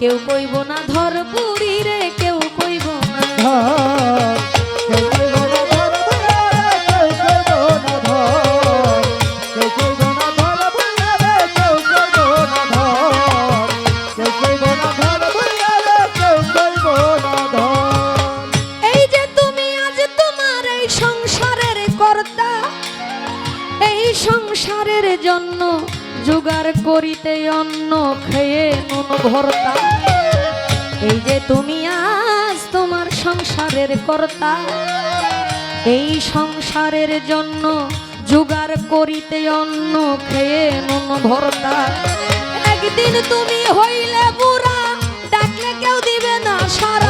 কেউ কইব না ধর বুড়ি রে কেউ কইব না। সংসারের জন্য জোগাড় করিতে অন্ন খেয়ে নুন ভর্তা। এই যে তুমি আজ তোমার সংসারের কর্তা, এই সংসারের জন্য জোগাড় করিতে অন্ন খেয়ে নুন ভর্তা। একদিন তুমি হইলে বুড়া, ডাকলে কেউ দিবে না সারা।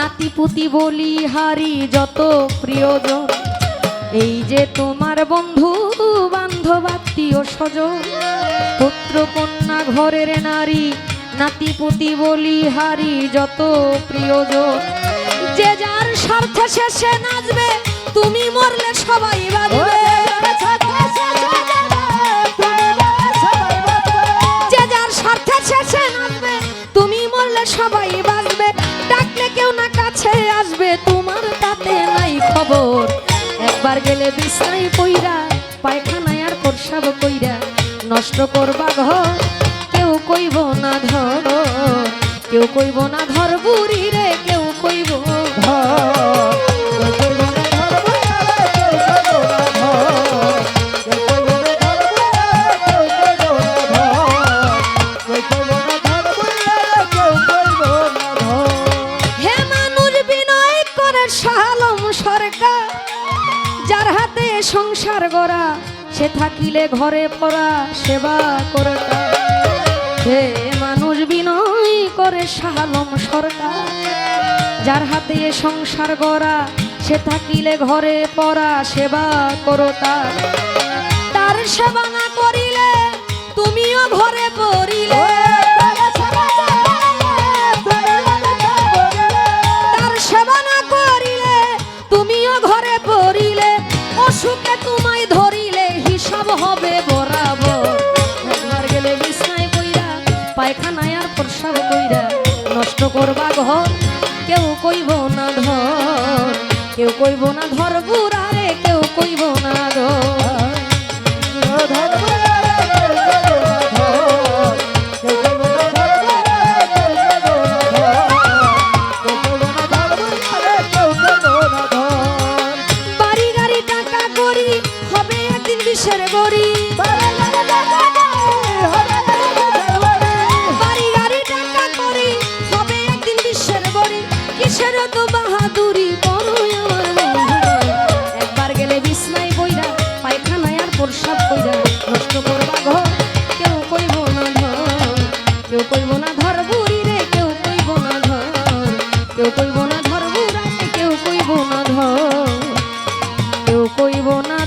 নাতি পুতি বলি, হারি যত প্রিয়জন। এই যে তোমার বন্ধু, বান্ধব, আত্মীয়, স্বজন, পুত্র, কন্যা, ঘরের নারী নাতি পুতি বলি, হারি যত প্রিয়জন। যে যার স্বার্থ শেষে নাচবে, তুমি মরলে সবাই মরলে সবাই খবর। একবার গেলে বিশ্রাই পইরা, পায়খানায় আর প্রসাব কইরা নষ্ট করবা ঘর। কেউ কইব না ধর, কেউ কইব না ধর বুড়ি সংসার গড়া, সে থাকিলে ঘরে পড়া, সেবা করতা। সে মানুষ বিনয় করে সালম সরকার যার হাতে সংসার গড়া, সে থাকিলে ঘরে পড়া, সেবা করতা। তার সেবা না করিলে পায়খানায় আর প্রসাব কইরা নষ্ট করবা ঘর কেউ কইব না ধর, কেউ কইব না ধর বুড়ারে কইব না ধর বুড়ি রে, কেউ কইব না ধর। কেউ কইব না ধর বুড়া রে, কেউ কইব না ধর। কেউ কইব না